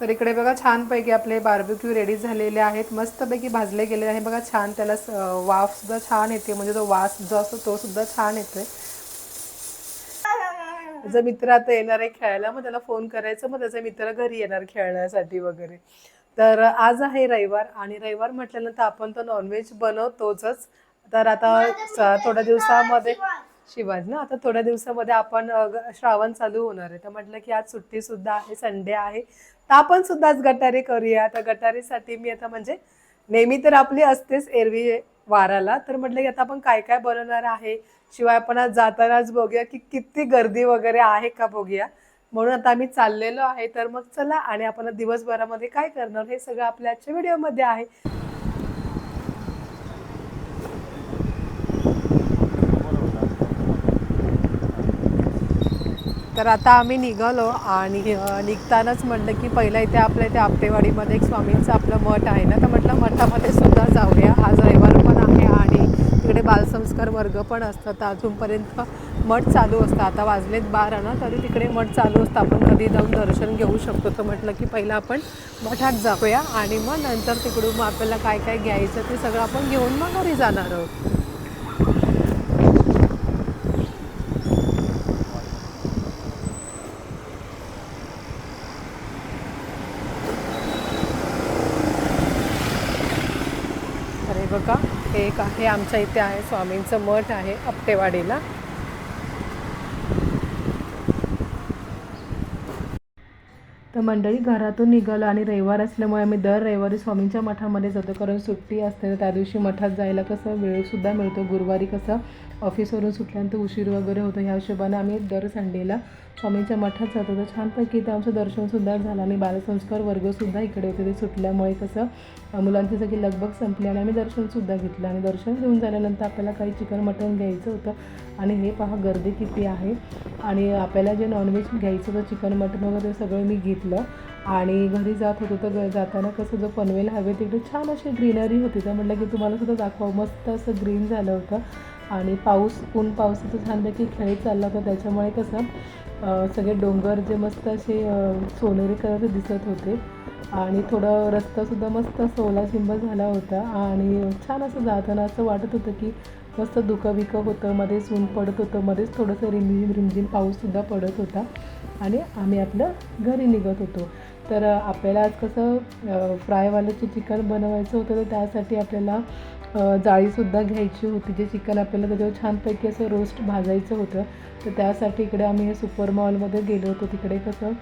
तर इकडे बघा छानपैकी आपले बार्बिक्यू रेडी झालेले आहेत. मस्तपैकी भाजले गेले आहे. बघा छान त्याला वाफसुद्धा वाफ सुद्धा छान येते. म्हणजे तो वास जो असतो तो सुद्धा छान येतोय. त्याचा मित्र आता येणार आहे खेळायला. मग त्याला फोन करायचं. मग त्याचा मित्र घरी येणार खेळण्यासाठी वगैरे. तर आज आहे रविवार आणि रविवार म्हटल्यानंतर आपण तर नॉनव्हेज बनवतोच तर आता थोड्या दिवसामध्ये शिवाज ना आता थोड्या दिवसामध्ये आपण श्रावण चालू होणार आहे. तर म्हटलं की आज सुट्टी सुद्धा आहे संडे आहे. तर आपण सुद्धा आज गटारी करूया. तर गटारेसाठी मी आता म्हणजे नेहमी तर आपली असतेच एरवी वाराला. तर म्हटलं की आता आपण काय काय बनवणार आहे? शिवाय आपण आज जातानाच बघूया की किती गर्दी वगैरे आहे का बघूया. म्हणून आता आम्ही चाललेलो आहे. तर मग चला आणि आपण दिवसभरामध्ये काय करणार हे सगळं आपल्या आजच्या व्हिडिओमध्ये आहे. तर आता आम्ही निघालो आणि निघतानाच म्हटलं की पहिलं इथे आपल्या इथे आपटेवाडीमध्ये एक स्वामींचं आपलं मठ आहे ना तर म्हटलं मठामध्ये सुद्धा जाऊया. आज रविवार पण आहे आणि तिकडे बालसंस्कार वर्ग पण असतात तर अजूनपर्यंत मठ चालू असतं. आता वाजलेत बारा ना तरी तिकडे मठ चालू असतं. आपण कधी जाऊन दर्शन घेऊ शकतो. तर म्हटलं की पहिलं आपण मठात जाऊया आणि मग नंतर तिकडून मग आपल्याला काय काय घ्यायचं ते सगळं आपण घेऊन मग घरी जाणार आहोत. बघा हे एक आहे आमच्या इथे आहे स्वामींचं मठ आहे आपटेवाडीला. तर मंडळी घरातून निघालो आणि रविवार असल्यामुळे आम्ही दर रविवारी स्वामींच्या मठामध्ये जातो. कारण सुट्टी असते तर त्या दिवशी मठात जायला कसं वेळसुद्धा मिळतो. गुरुवारी कसं ऑफिसवरून सुटल्यानंतर उशीर वगैरे होतो. ह्या हिशोबाने आम्ही दर संडेला स्वामींच्या मठात जातो तर छानपैकी इथं आमचं दर्शनसुद्धा झालं. आणि बालसंस्कार वर्गसुद्धा इकडे होते. ते सुटल्यामुळे कसं अं, मुलांची सगळी लगबग संपली आणि आम्ही दर्शनसुद्धा घेतलं. आणि दर्शन घेऊन झाल्यानंतर आपल्याला काही चिकन मटण घ्यायचं होतं. आणि हे पहा गर्दी किती आहे. आणि आपल्याला जे नॉनव्हेज घ्यायचं होतं चिकन मटण वगैरे सगळं मी घेतलं. आणि घरी जात होतो. तर ग- जाताना कसं जो पनवेल हवे तिकडे छान अशी ग्रीनरी होती. तर म्हटलं की तुम्हाला सुद्धा दाखवा मस्त असं ग्रीन झालं होतं. आणि पाऊस ऊन पावसाचं छानपैकी खेळ चालला होता. त्याच्यामुळे कसं सगळे डोंगर जे मस्त असे सोनेरी कलरचे दिसत होते. आणि थोडं रस्तासुद्धा मस्त असं ओलाचिंब झाला होता. आणि छान असं जाताना असं वाटत होतं की मस्त धुकं होतं मध्येच ऊन पडत होतं मध्येच थोडंसं रिमझिम रिमझिम पाऊससुद्धा पडत होता. आणि आम्ही आपलं घरी निघत होतो. तर आपल्याला आज कसं फ्रायवाल्याचे चिकन बनवायचं होतं तर त्यासाठी आपल्याला जाळीसुद्धा घ्यायची होती. जे चिकन आपल्याला त्याच्यावर छानपैकी असं रोस्ट भाजायचं होतं. तर त्यासाठी इकडे आम्ही हे सुपर मॉलमध्ये गेलो होतो. तिकडे कसं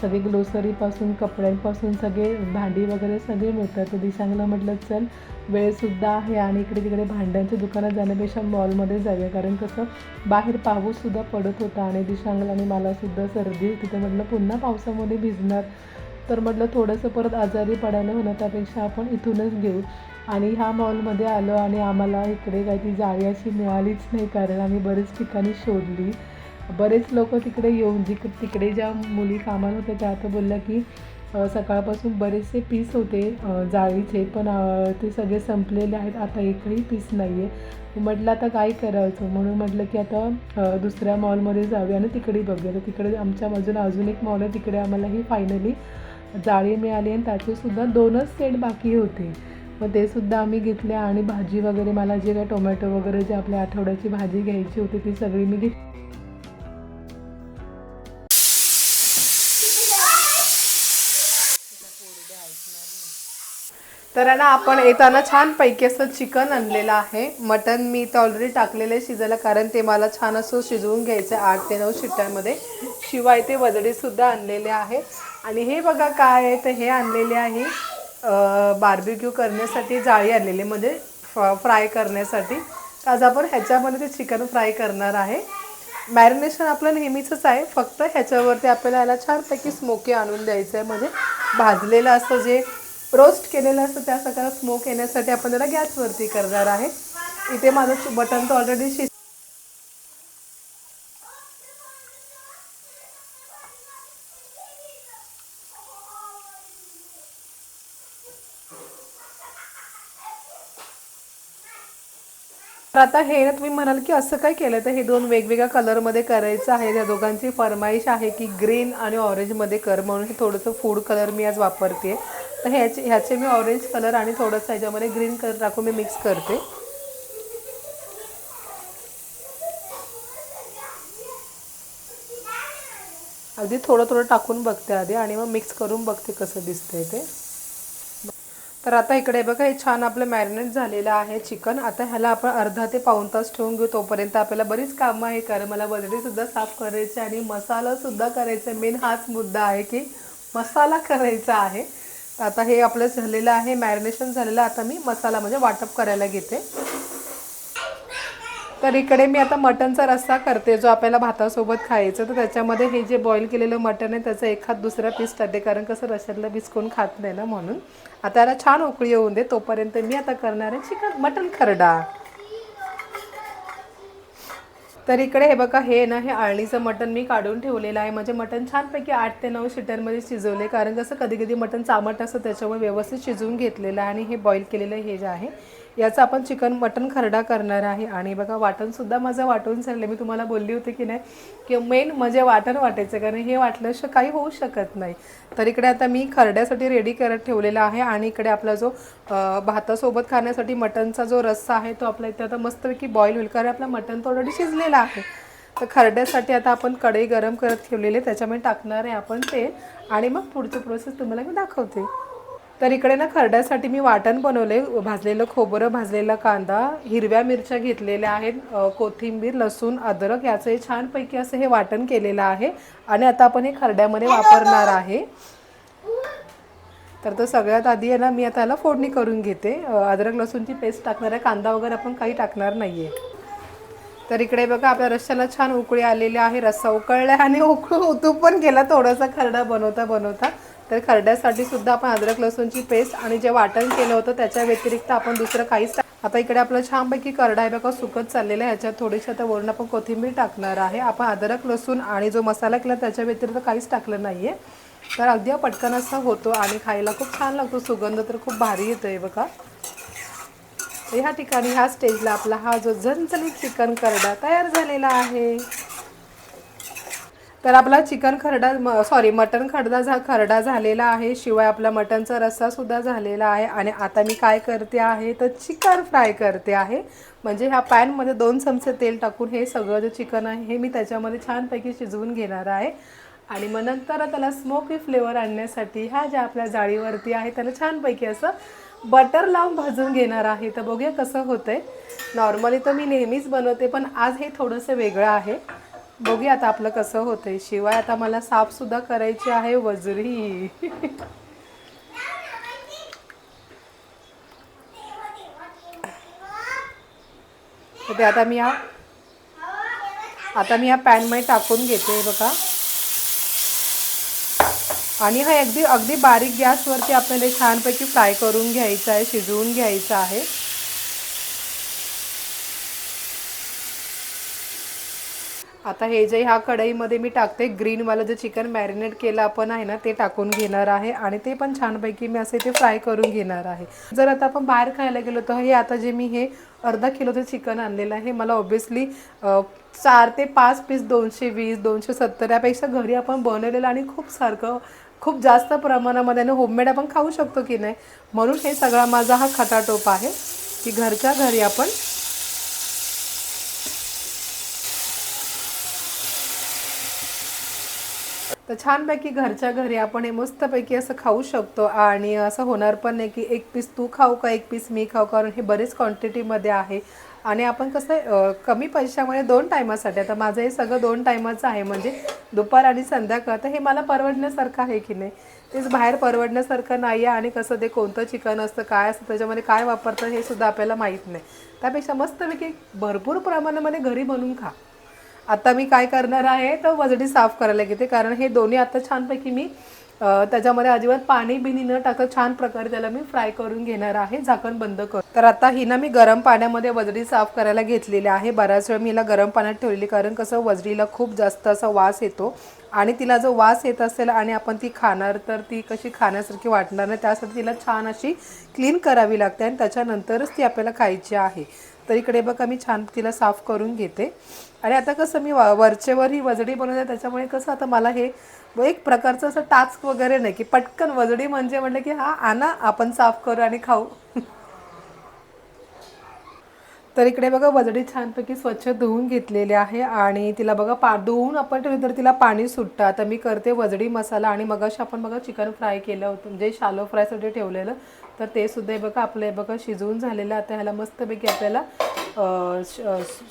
सगळे ग्लोसरीपासून कपड्यांपासून सगळे भांडी वगैरे सगळे मिळतात. तर दिशांगला म्हटलं चल वेळसुद्धा आहे आणि इकडे तिकडे भांड्यांच्या दुकानात जाण्यापेक्षा मॉलमध्ये जाऊया. कारण कसं बाहेर पाऊससुद्धा पडत होता आणि दिशांगला आणि मलासुद्धा सर्दी होती. तर म्हटलं पुन्हा पावसामध्ये भिजणार. तर म्हटलं थोडंसं परत आजारी पडायला होणं त्यापेक्षा आपण इथूनच घेऊ. आणि ह्या मॉलमध्ये आलो आणि आम्हाला इकडे काही ती जाळी अशी मिळालीच नाही कारण आम्ही बरेच ठिकाणी शोधली. बरेच लोक तिकडे येऊन जिक तिकडे ज्या मुली कामाला होत्या त्या आता बोलल्या की सकाळपासून बरेचसे पीस होते जाळीचे पण ते सगळे संपलेले आहेत. आता एकही पीस नाही आहे म्हटलं आता काय करायचं? म्हणून म्हटलं की आता दुसऱ्या मॉलमध्ये जाऊया आणि तिकडे बघूया. तर तिकडे आमच्या बाजूला अजून एक मॉल आहे. तिकडे आम्हाला ही फायनली जाळी मिळाली आणि त्याचेसुद्धा दोनच सेट बाकी होते. मग ते सुद्धा आम्ही घेतले आणि भाजी वगैरे मला जे काय टोमॅटो वगैरे जे आपल्या आठवड्याची भाजी घ्यायची होती ती सगळी मी घेतली तर आहे ना आपण येताना छान पैकी असं चिकन आणलेलं आहे. मटन मी तर ऑलरेडी टाकलेलं आहे शिजायला कारण ते मला छान असं शिजवून घ्यायचं आहे आठ ते नऊ शिट्ट्यांमध्ये. शिवाय ते वदडीसुद्धा आणलेले आहे. आणि हे बघा काय आहे तर हे आणलेले आहे बार्बिक्यू करण्यासाठी जाळी आणलेली आहे, म्हणजे फ्राय करण्यासाठी. आज आपण ह्याच्यामध्ये ते चिकन फ्राय करणार आहे. मॅरिनेशन आपलं नेहमीचंच आहे. फक्त ह्याच्यावरती आपल्याला याला छानपैकी स्मोकी आणून द्यायचं आहे. म्हणजे भाजलेलं असं जे रोस्ट केलेलं असतं त्या सगळ्या स्मोक येण्यासाठी आपण त्याला गॅसवरती करणार आहे. इथे माझं बटन तर ऑलरेडी शिज तर आता हे ना तुम्ही म्हणाल की असं काय केलं तर हे दोन वेगवेगळ्या कलरमध्ये करायचं आहे. त्या दोघांची फरमाईश आहे की ग्रीन आणि ऑरेंजमध्ये कर म्हणून हे थोडंसं फूड कलर मी आज वापरते तर ह्याचे ह्याचे मी ऑरेंज कलर आणि थोडंसं ह्याच्यामध्ये ग्रीन कलर टाकून मी मिक्स करते. अगदी थोडं थोडं टाकून बघते आधी आणि मग मिक्स करून बघते कसं दिसतंय ते. तर आता इकडे बघा हे छान आपलं मॅरिनेट झालेलं आहे चिकन आता ह्याला आपण अर्धा ते पाऊण तास ठेवून घेऊ. तोपर्यंत आपल्याला बरीच कामं आहे कारण मला बदडीसुद्धा साफ करायची आणि मसालासुद्धा करायचा. मेन हाच मुद्दा आहे की मसाला करायचा आहे. आता हे आपलं झालेलं आहे मॅरिनेशन झालेलं. आता मी मसाला म्हणजे वाटप करायला घेते. तर इकडे मी आता मटनचा रस्सा करते जो आपल्याला भातासोबत खायचं. तर त्याच्यामध्ये हे जे बॉईल केलेलं मटन आहे त्याचा एखाद दुसरा पीस टाकते कारण कसं रश्याला बिस्कून खात नाही ना म्हणून. आता याला छान उकळी येऊन दे तोपर्यंत मी आता करणार आहे चिकन मटन खरडा. तर इकडे हे बघा हे ना हे आळणीचं मटण मी काढून ठेवलेलं आहे. म्हणजे मटण छानपैकी आठ ते नऊ शिट्यांमध्ये शिजवले कारण कसं कधी कधी मटण चामट असतं त्याच्यामुळे व्यवस्थित शिजवून घेतलेलं आहे आणि हे बॉईल केलेलं हे जे आहे याचं आपण चिकन मटन खरडा करणार आहे. आणि बघा वाटणसुद्धा माझं वाटून चाललं मी तुम्हाला बोलली होती की नाही की मेन म्हणजे वाटण वाटायचं. कारण हे वाटल्याशिवाय काही होऊ शकत नाही. तर इकडे आता मी खरड्यासाठी रेडी करत ठेवलेला आहे. आणि इकडे आपला जो भातासोबत खाण्यासाठी मटनचा जो रस्सा आहे तो आपला इथे आता मस्तपैकी बॉईल होईल. कारण आपला मटन तो ऑलरेडी शिजलेला आहे. तर खरड्यासाठी आता आपण कढई गरम करत ठेवलेले त्याच्यामध्ये टाकणार आहे आपण ते. आणि मग पुढची प्रोसेस तुम्हाला मी दाखवते. तर इकडे ना खरड्यासाठी मी वाटण बनवले भाजलेलं खोबरं भाजलेला कांदा हिरव्या मिरच्या घेतलेल्या आहेत कोथिंबीर लसूण अद्रक याचं हे छानपैकी असं हे वाटण केलेलं आहे आणि आता आपण हे खरड्यामध्ये वापरणार आहे. तर तो सगळ्यात आधी आहे ना मी आता याला फोडणी करून घेते. अद्रक लसूणची पेस्ट टाकणार आहे. कांदा वगैरे आपण काही टाकणार नाही आहे तर इकडे बघा आपल्या रश्श्याला छान उकळी आलेली आहे. रस्सा उकळला आणि उकळू उतू पण गेला थोडासा खरडा बनवता बनवता तर खरड्यासाठी सुद्धा आपण अद्रक लसूणची पेस्ट आणि जे वाटण केलं होतं त्याच्या व्यतिरिक्त आपण दुसरं काहीच आता इकडे आपलं छानपैकी करडा आहे बघा सुकत चाललेलं आहे. ह्याच्यात थोडीशी आता वरून आपण कोथिंबीर टाकणार आहे. आपण अद्रक लसूण आणि जो मसाला केला त्याच्या व्यतिरिक्त काहीच टाकलं नाही आहे तर अगदी पटकन असा होतो आणि खायला खूप छान लागतो. सुगंध तर खूप भारी येतो आहे बघा. तर ह्या ठिकाणी ह्या स्टेजला आपला हा जो झणझणीत चिकन करडा तयार झालेला आहे. तर आपला चिकन खरडा सॉरी मटन खरडा झा खरडा झालेला आहे. शिवाय आपला मटनचा रस्सा सुद्धा झालेला आहे. आणि आता मी काय करते आहे तर चिकन फ्राय करते आहे. म्हणजे ह्या पॅनमध्ये दोन चमचे तेल टाकून हे सगळं जे चिकन आहे हे मी त्याच्यामध्ये छानपैकी शिजवून घेणार आहे. आणि मग नंतर त्याला स्मोकी फ्लेवर आणण्यासाठी ह्या ज्या आपल्या जाळीवरती आहे त्याला छानपैकी असं बटर लावून भाजून घेणार आहे. तर बघूया कसं होतं आहे नॉर्मली तर मी नेहमीच बनवते पण आज हे थोडंसं वेगळं आहे. बघूया आता आपलं कसं होतंय. शिवाय आता मला साफसुद्धा करायची आहे वजरी ते आता मी या आता मी या पॅनमध्ये टाकून घेते बघा. आणि हा अगदी अगदी बारीक गॅसवरती आपल्याला छानपैकी फ्राय करून घ्यायचं आहे शिजवून घ्यायचं आहे. आता हे जे ह्या कढईमध्ये मी टाकते ग्रीनवालं जे चिकन मॅरिनेट केलं आपण आहे ना ते टाकून घेणार आहे आणि ते पण छानपैकी मी असे ते फ्राय करून घेणार आहे. जर आता आपण बाहेर खायला गेलो तर हे आता जे मी हे अर्धा किलोचं चिकन आणलेलं आहे. मला ऑब्व्हियसली चार ते पाच पीस दोनशे वीस दोनशे सत्तर यापेक्षा घरी आपण बनवलेलं आणि खूप सारखं खूप जास्त प्रमाणामध्ये आणि होममेड आपण खाऊ शकतो की नाही? म्हणून हे सगळा माझा हा खटाटोप आहे की घरच्या घरी आपण तर छानपैकी घरच्या घरी आपण हे मस्तपैकी असं खाऊ शकतो आणि असं होणार पण नाही की एक पीस तू खाऊ का एक पीस मी खाऊ कारण हे बरेच क्वांटिटीमध्ये आहे. आणि आपण कसं कमी पैशामध्ये दोन टायमासाठी आता माझं हे सगळं दोन टायमाचं आहे म्हणजे दुपार आणि संध्याकाळ तर हे मला परवडण्यासारखं आहे की नाही? तेच बाहेर परवडण्यासारखं नाही आहे आणि कसं ते कोणतं चिकन असतं काय असतं त्याच्यामध्ये काय वापरतं हे सुद्धा आपल्याला माहीत नाही. त्यापेक्षा मस्तपैकी भरपूर प्रमाणामध्ये घरी बनवून खा. आता मी काय करणार आहे तर वजडी साफ करायला घेते. कारण हे दोन्ही आता छानपैकी मी त्याच्यामध्ये अजिबात पाणी बिनी न टाकता छान प्रकारे त्याला मी फ्राय करून घेणार आहे झाकण बंद कर. तर आता ही ना मी गरम पाण्यामध्ये वजडी साफ करायला घेतलेली आहे. बऱ्याच वेळ मी हिला गरम पाण्यात ठेवलेली कारण कसं वजडीला खूप जास्त असा वास येतो आणि तिला जो वास येत असेल आणि आपण ती खाणार तर ती कशी खाण्यासारखी वाटणार नाही. त्यासाठी तिला छान अशी क्लीन करावी लागते आणि त्याच्यानंतरच ती आपल्याला खायची आहे. तर इकडे बघा मी छान तिला साफ करून घेते. आणि आता कसं मी वरचेवर ही वजडी बनवते त्याच्यामुळे कसं आता मला हे एक प्रकारचं असं टास्क वगैरे नाही की पटकन वजडी म्हणजे म्हटलं की हा आणा आपण साफ करू आणि खाऊ. तर इकडे बघा वजडी छानपैकी स्वच्छ धुवून घेतलेली आहे आणि तिला बघा पा धुवून आपण ठेवली तर तिला पाणी सुटतं. आता मी करते वजडी मसाला आणि मगाशी आपण बघा चिकन फ्राय केलं होतं म्हणजे शालो फ्रायसाठी ठेवलेलं. तर ते सुद्धा हे बघा आपलं हे बघा शिजवून झालेलं आता ह्याला मस्तपैकी आपल्याला श-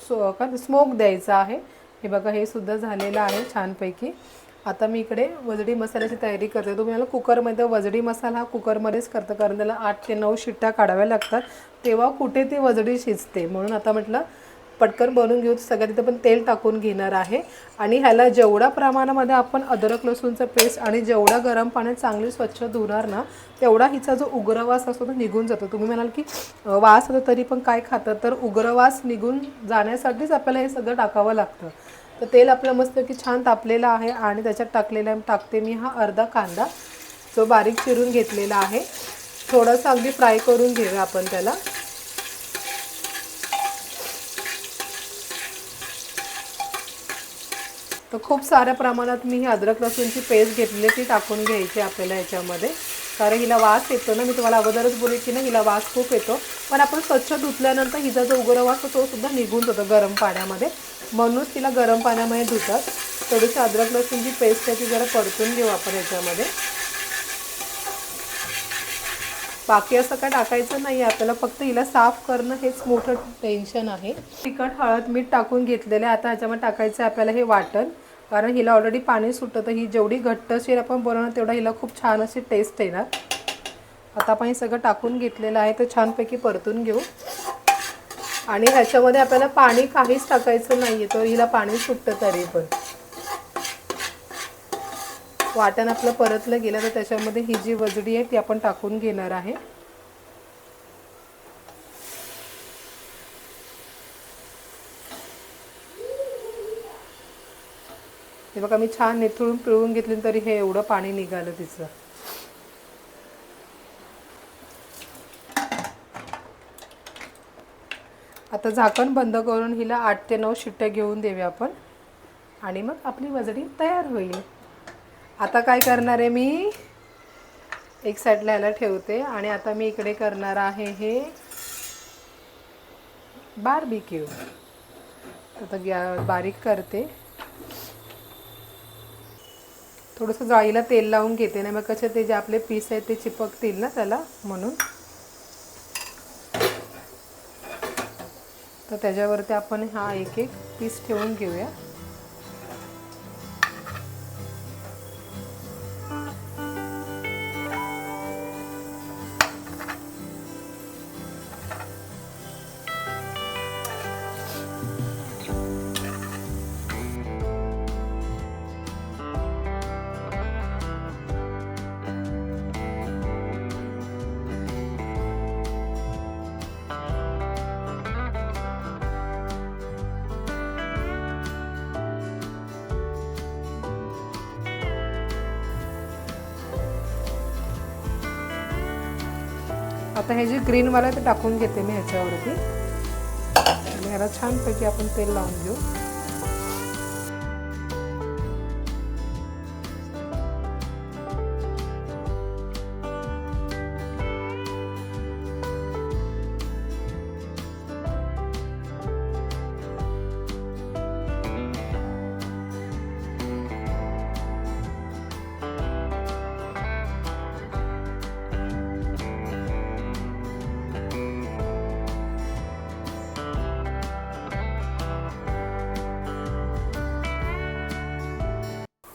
सो- का स्मोक द्यायचा आहे. हे बघा हे सुद्धा झालेलं आहे छानपैकी. आता मी इकडे वजडी मसाल्याची तयारी करते. तुम्ही मला कुकरमध्ये वजडी मसाला हा कुकरमध्येच करतं कारण त्याला आठ ते नऊ शिट्ट्या काढाव्या लागतात. तेव्हा कुठे ती वजडी शिजते? म्हणून आता म्हटलं पटकन बनवून घेऊ सगळ्यात तिथे पण तेल टाकून घेणार आहे. आणि ह्याला जेवढ्या प्रमाणामध्ये आपण अद्रक लसूणचं पेस्ट आणि जेवढा गरम पाण्यात चांगली स्वच्छ धुणार ना तेवढा हिचा जो उग्रवास असतो तो निघून जातो. तुम्ही म्हणाल की वास होतो तरी पण काय खातं? तर उग्रवास निघून जाण्यासाठीच आपल्याला हे सगळं टाकावं लागतं. तर तेल आपलं मस्त की छान तापलेलं आहे आणि त्याच्यात टाकलेला टाकते मी हा अर्धा कांदा जो बारीक चिरून घेतलेला आहे. थोडंसं अगदी फ्राय करून घेऊया आपण त्याला. तर खूप साऱ्या प्रमाणात मी ही अद्रक लसूणची पेस्ट घेतलेली ती टाकून घ्यायची आपल्याला याच्यामध्ये. कारण हिला वास येतो ना मी तुम्हाला अगोदरच बोले की ना हिला वास खूप येतो. पण आपण स्वच्छ धुतल्यानंतर हिचा जो उग्र वास तो सुद्धा निघून जातो गरम पाण्यामध्ये. म्हणूनच तिला गरम पाण्यामध्ये धुतात. थोडीशी अद्रक लसूणची पेस्ट आहे ती जरा परतून घेऊ आपण याच्यामध्ये. बाकी असं काय टाकायचं नाही आपल्याला फक्त हिला साफ करणं हेच मोठं टेन्शन आहे. तिखट हळद मीठ टाकून घेतलेलं आहे. आता ह्याच्यामध्ये टाकायचं आहे आपल्याला हे वाटण. कारण हिला ऑलरेडी पाणी सुटतं तर ही जेवढी घट्टशीर आपण बनवणार तेवढा हिला खूप छान अशी टेस्ट येणार. आता आपण हे सगळं टाकून घेतलेलं आहे तर छानपैकी परतून घेऊ. आणि ह्याच्यामध्ये आपल्याला पाणी काहीच टाकायचं नाही आहे तर हिला पाणी सुटतं तरी पण. वाटण आपलं परतलं गेलं तर त्याच्यामध्ये ही जी वजडी आहे ती आपण टाकून घेणार आहे. हे बघा मी छान निथळून पिळून घेतली तरी हे एवढं पाणी निघालं तिचं. आता झाकण बंद करून हिला आठ ते नऊ शिट्ट्या घेऊन देऊया आपण. आणि मग आपली वजडी तयार होईल. आता काय करणार आहे मी? एक साईडला याला ठेवते आणि आता मी इकडे करणार आहे हे बारबीक्यू आता गॅ बारीक करते. थोडंसं जाळीला तेल लावून घेते ना मग कसे ते जे आपले पीस आहेत ते चिपकतील ना त्याला म्हणून. तर त्याच्यावरती आपण हा एक एक पीस ठेवून घेऊया. आता हे जे ग्रीनवालं आहे ते टाकून घेते मी ह्याच्यावरती. आणि ह्याला छानपैकी आपण तेल लावून घेऊ.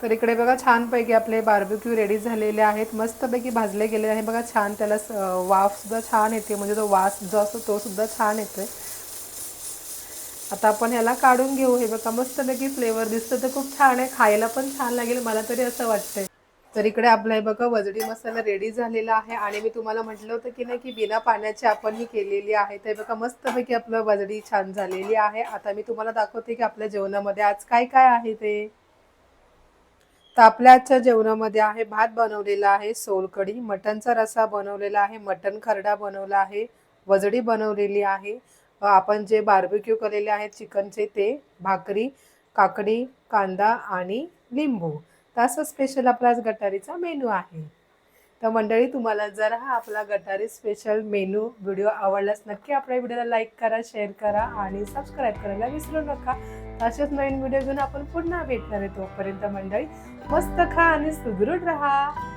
तर इकडे बघा छानपैकी आपले बार्बिक्यू रेडी झालेले आहेत. मस्तपैकी भाजले गेले आहे. बघा छान त्याला वाफसुद्धा छान येते. म्हणजे तो वास जो असतो तो सुद्धा छान येतोय. आता आपण ह्याला काढून घेऊ. हे बघा मस्तपैकी फ्लेवर दिसतं तर खूप छान आहे. खायला पण छान लागेल. मला तरी असं वाटतंय. तर इकडे आपला हे बघा वजडी मसाला रेडी झालेला आहे. आणि मी तुम्हाला म्हटलं होतं की नाही की बिना पाण्याची आपण ही केलेली आहे. तर बघा मस्तपैकी आपलं वजडी छान झालेली आहे. आता मी तुम्हाला दाखवते की आपल्या जेवणामध्ये आज काय काय आहे ते. तर आपल्या आजच्या जेवणामध्ये आहे भात बनवलेला आहे सोलकढी मटणचा रसा बनवलेला आहे मटण खरडा बनवला आहे वजडी बनवलेली आहे. आपण जे बार्बिक्यू केलेले आहेत चिकनचे ते भाकरी काकडी कांदा आणि लिंबू. तर असं स्पेशल आपला आज गटारीचा मेनू आहे. तर मंडळी तुम्हाला जर हा आपला गटारी स्पेशल मेनू व्हिडिओ आवडलाच नक्की आपल्या व्हिडिओला लाईक करा शेअर करा आणि सबस्क्राईब करायला विसरू नका. असेच नवीन व्हिडिओ घेऊन आपण पुन्हा भेटणार आहे तोपर्यंत मंडळी मस्त खा आणि सुदृढ राहा.